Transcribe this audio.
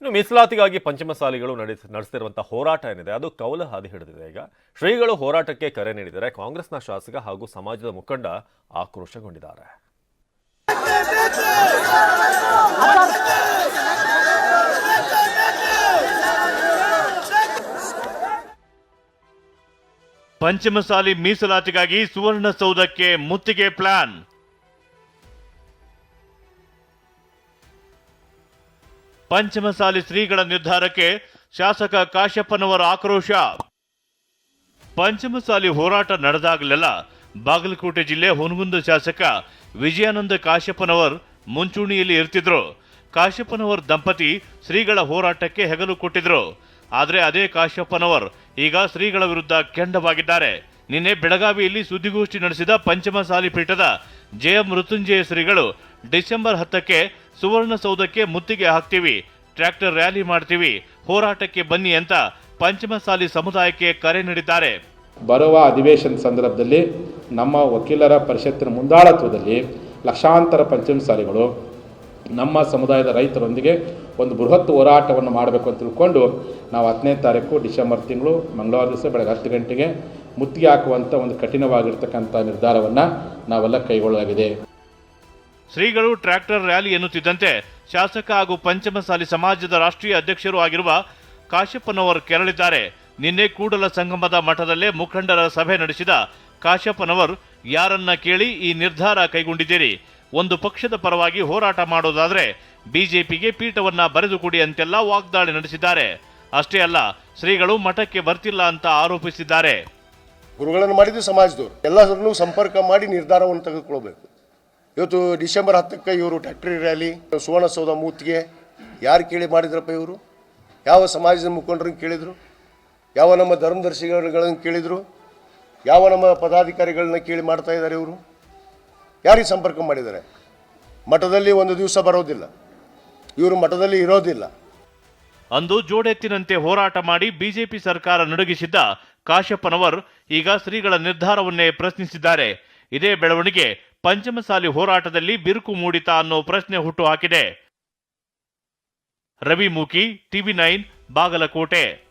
ಇನ್ನು ಮೀಸಲಾತಿಗಾಗಿ ಪಂಚಮಸಾಲಿಗಳು ನಡೆಸ ನಡೆಸ್ತಿರುವಂತಹ ಹೋರಾಟ ಏನಿದೆ, ಅದು ಕೌಲ ಹಾದಿ ಹಿಡಿದಿದೆ. ಈಗ ಶ್ರೀಗಳು ಹೋರಾಟಕ್ಕೆ ಕರೆ ನೀಡಿದರೆ ಕಾಂಗ್ರೆಸ್ನ ಶಾಸಕ ಹಾಗೂ ಸಮಾಜದ ಮುಖಂಡ ಆಕ್ರೋಶಗೊಂಡಿದ್ದಾರೆ. ಪಂಚಮಸಾಲಿ ಮೀಸಲಾತಿಗಾಗಿ ಸುವರ್ಣಸೌಧಕ್ಕೆ ಮುತ್ತಿಗೆ ಪ್ಲಾನ್. ಪಂಚಮಸಾಲಿ ಶ್ರೀಗಳ ನಿರ್ಧಾರಕ್ಕೆ ಶಾಸಕ ಕಾಶ್ಯಪ್ಪನವರ ಆಕ್ರೋಶ. ಪಂಚಮಸಾಲಿ ಹೋರಾಟ ನಡೆದಾಗಲೆಲ್ಲ ಬಾಗಲಕೋಟೆ ಜಿಲ್ಲೆ ಹುನಗುಂದ ಶಾಸಕ ವಿಜಯಾನಂದ ಕಾಶ್ಯಪ್ಪನವರ್ ಮುಂಚೂಣಿಯಲ್ಲಿ ಇರ್ತಿದ್ರು. ಕಾಶ್ಯಪ್ಪನವರ್ ದಂಪತಿ ಶ್ರೀಗಳ ಹೋರಾಟಕ್ಕೆ ಹೆಗಲು ಕೊಟ್ಟಿದ್ರು. ಆದರೆ ಅದೇ ಕಾಶ್ಯಪ್ಪನವರ್ ಈಗ ಶ್ರೀಗಳ ವಿರುದ್ಧ ಕೆಂಡವಾಗಿದ್ದಾರೆ. ನಿನ್ನೆ ಬೆಳಗಾವಿಯಲ್ಲಿ ಸುದ್ದಿಗೋಷ್ಠಿ ನಡೆಸಿದ ಪಂಚಮಸಾಲಿ ಪೀಠದ ಜಯ ಮೃತ್ಯುಂಜಯ ಶ್ರೀಗಳು ಡಿಸೆಂಬರ್ ಹತ್ತಕ್ಕೆ ಸುವರ್ಣಸೌಧಕ್ಕೆ ಮುತ್ತಿಗೆ ಹಾಕ್ತೀವಿ, ಟ್ರ್ಯಾಕ್ಟರ್ ರ್ಯಾಲಿ ಮಾಡ್ತೀವಿ, ಹೋರಾಟಕ್ಕೆ ಬನ್ನಿ ಅಂತ ಪಂಚಮಸಾಲಿ ಸಮುದಾಯಕ್ಕೆ ಕರೆ ನೀಡಿದ್ದಾರೆ. ಬರುವ ಅಧಿವೇಶನ ಸಂದರ್ಭದಲ್ಲಿ ನಮ್ಮ ವಕೀಲರ ಪರಿಷತ್ತಿನ ಮುಂದಾಳತ್ವದಲ್ಲಿ ಲಕ್ಷಾಂತರ ಪಂಚಮಸಾಲಿಗಳು ನಮ್ಮ ಸಮುದಾಯದ ರೈತರೊಂದಿಗೆ ಒಂದು ಬೃಹತ್ ಹೋರಾಟವನ್ನು ಮಾಡಬೇಕು ಅಂತ ತಿಳ್ಕೊಂಡು ನಾವು ಹತ್ತನೇ ತಾರೀಕು ಡಿಸೆಂಬರ್ ತಿಂಗಳು ಮಂಗಳವಾರ ದಿವಸ ಬೆಳಗ್ಗೆ ಹತ್ತು ಗಂಟೆಗೆ ಮುತ್ತಿಗೆ ಹಾಕುವಂಥ ಒಂದು ಕಠಿಣವಾಗಿರ್ತಕ್ಕಂಥ ನಿರ್ಧಾರವನ್ನು ನಾವೆಲ್ಲ ಕೈಗೊಳ್ಳಲಾಗಿದೆ. ಶ್ರೀಗಳು ಟ್ರ್ಯಾಕ್ಟರ್ ರ್ಯಾಲಿ ಎನ್ನುತ್ತಿದ್ದಂತೆ ಶಾಸಕ ಹಾಗೂ ಪಂಚಮಸಾಲಿ ಸಮಾಜದ ರಾಷ್ಟ್ರೀಯ ಅಧ್ಯಕ್ಷರೂ ಆಗಿರುವ ಕಾಶ್ಯಪ್ಪನವರು ಕೆರಳಿದ್ದಾರೆ. ನಿನ್ನೆ ಕೂಡಲ ಸಂಗಮದ ಮಠದಲ್ಲೇ ಮುಖಂಡರ ಸಭೆ ನಡೆಸಿದ ಕಾಶ್ಯಪ್ಪನವರು ಯಾರನ್ನ ಕೇಳಿ ಈ ನಿರ್ಧಾರ ಕೈಗೊಂಡಿದ್ದೀರಿ? ಒಂದು ಪಕ್ಷದ ಪರವಾಗಿ ಹೋರಾಟ ಮಾಡೋದಾದರೆ ಬಿಜೆಪಿಗೆ ಪೀಠವನ್ನ ಬರೆದುಕೊಡಿ ಅಂತೆಲ್ಲ ವಾಗ್ದಾಳಿ ನಡೆಸಿದ್ದಾರೆ. ಅಷ್ಟೇ ಅಲ್ಲ, ಶ್ರೀಗಳು ಮಠಕ್ಕೆ ಬರ್ತಿಲ್ಲ ಅಂತ ಆರೋಪಿಸಿದ್ದಾರೆ. ಗುರುಗಳನ್ನು ಮಾಡಿದ್ದು ಸಮಾಜದವ್ರು. ಎಲ್ಲರನ್ನೂ ಸಂಪರ್ಕ ಮಾಡಿ ನಿರ್ಧಾರವನ್ನು ತೆಗೆದುಕೊಳ್ಬೇಕು. ಇವತ್ತು ಡಿಸೆಂಬರ್ ಹತ್ತಕ್ಕೆ ಇವರು ಟ್ಯಾಕ್ಟ್ರಿ ರ್ಯಾಲಿ, ಸುವರ್ಣಸೌಧ ಮೂತಿಗೆ. ಯಾರು ಕೇಳಿ ಮಾಡಿದ್ರಪ್ಪ ಇವರು? ಯಾವ ಸಮಾಜದ ಮುಖಂಡರನ್ನು ಕೇಳಿದರು? ಯಾವ ನಮ್ಮ ಧರ್ಮದರ್ಶಿಗಳನ್ನು ಕೇಳಿದರು? ಯಾವ ನಮ್ಮ ಪದಾಧಿಕಾರಿಗಳನ್ನ ಕೇಳಿ ಮಾಡ್ತಾ ಇದ್ದಾರೆ ಇವರು? ಯಾರಿಗೆ ಸಂಪರ್ಕ ಮಾಡಿದ್ದಾರೆ? ಮಠದಲ್ಲಿ ಒಂದು ದಿವಸ ಬರೋದಿಲ್ಲ. ಇವರು ಮಠದಲ್ಲಿ ಇರೋದಿಲ್ಲ. ಅಂದು ಜೋಡೆತ್ತಿನಂತೆ ಹೋರಾಟ ಮಾಡಿ ಬಿಜೆಪಿ ಸರ್ಕಾರ ನಡುಗಿಸಿದ್ದ ಕಾಶ್ಯಪ್ಪನವರ್ ಈಗ ಶ್ರೀಗಳ ನಿರ್ಧಾರವನ್ನೇ ಪ್ರಶ್ನಿಸಿದ್ದಾರೆ. ಇದೇ ಬೆಳವಣಿಗೆ ಪಂಚಮಸಾಲಿ ಹೋರಾಟದಲ್ಲಿ ಬಿರುಕು ಮೂಡಿತಾ ಅನ್ನೋ ಪ್ರಶ್ನೆ ಹುಟ್ಟುಹಾಕಿದೆ ಮೂಕಿ, ಟಿವಿ ನೈನ್, ಬಾಗಲಕೋಟೆ.